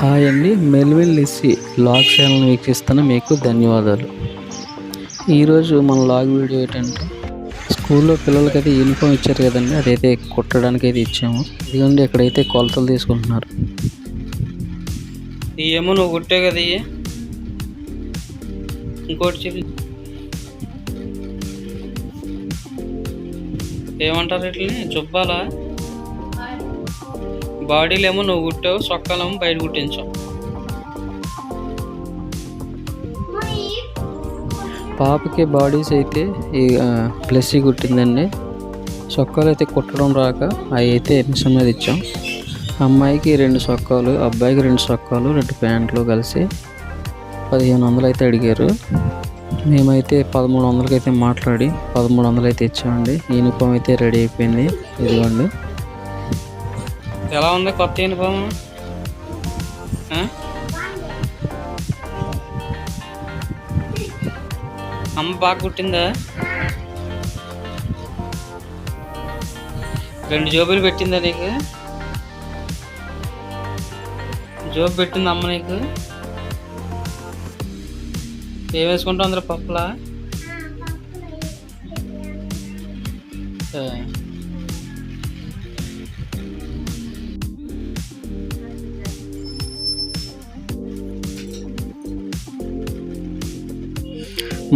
Hi అండి Melville Lissy log channel వీక్షిస్తున్న మీకు ధన్యవాదాలు. ఈరోజు మన లాగ్ వీడియో ఏంటంటే స్కూల్లో పిల్లలకైతే యూనిఫామ్ ఇచ్చారు కదండి అదైతే కుట్టడానికి అయితే ఇచ్చాము. ఇదిగోండి ఇక్కడైతే కొలతలు తీసుకుంటున్నారు. ఏమో నువ్వు కుట్టే కదా ఇయ్యి. ఇంకోటి చెప్పి. ఏమంటారు ఇట్లని చుబ్బాలా? బాడీలేమో ఏమో నువ్వు కుట్టావు సొక్కలేమో బయట కుట్టించావు. పాపకి బాడీస్ అయితే ఈ ప్లస్ కుట్టిందండి. సొక్కాలు అయితే కుట్టడం రాక అవి అయితే ఎడ్మిషన్ మీద ఇచ్చాం. అమ్మాయికి రెండు సొక్కాలు అబ్బాయికి రెండు సొక్కాలు రెండు ప్యాంట్లు కలిసి పదిహేను వందలు అయితే అడిగారు. మేమైతే పదమూడు వందలకి అయితే మాట్లాడి పదమూడు వందలు అయితే ఇచ్చామండి. యూనిఫామ్ అయితే రెడీ అయిపోయింది. ఇదిగోండి. ఎలా ఉంది కొత్త యూనిఫామ్? అమ్మ బాగా కుట్టిందా? రెండు జోబులు పెట్టిందా నీకు? జోబు పెట్టింది అమ్మ నీకు? ఏం వేసుకుంటావు అందరూ పప్పులా?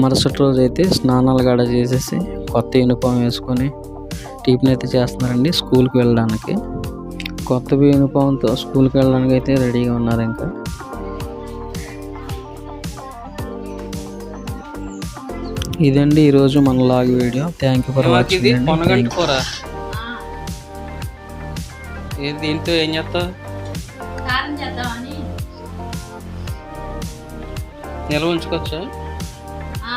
మరుసటి రోజు అయితే స్నానాలు గడ చేసేసి కొత్త యూనిఫామ్ వేసుకొని టిఫిన్ అయితే చేస్తున్నారండి స్కూల్కి వెళ్ళడానికి. కొత్త యూనిఫామ్తో స్కూల్కి వెళ్ళడానికి అయితే రెడీగా ఉన్నారు ఇంకా. ఇదండి ఈరోజు మన log video. Thank you for watching కూర. దీంతో ఏం చేస్తావు? నిల్వ ఉంచుకోవచ్చా?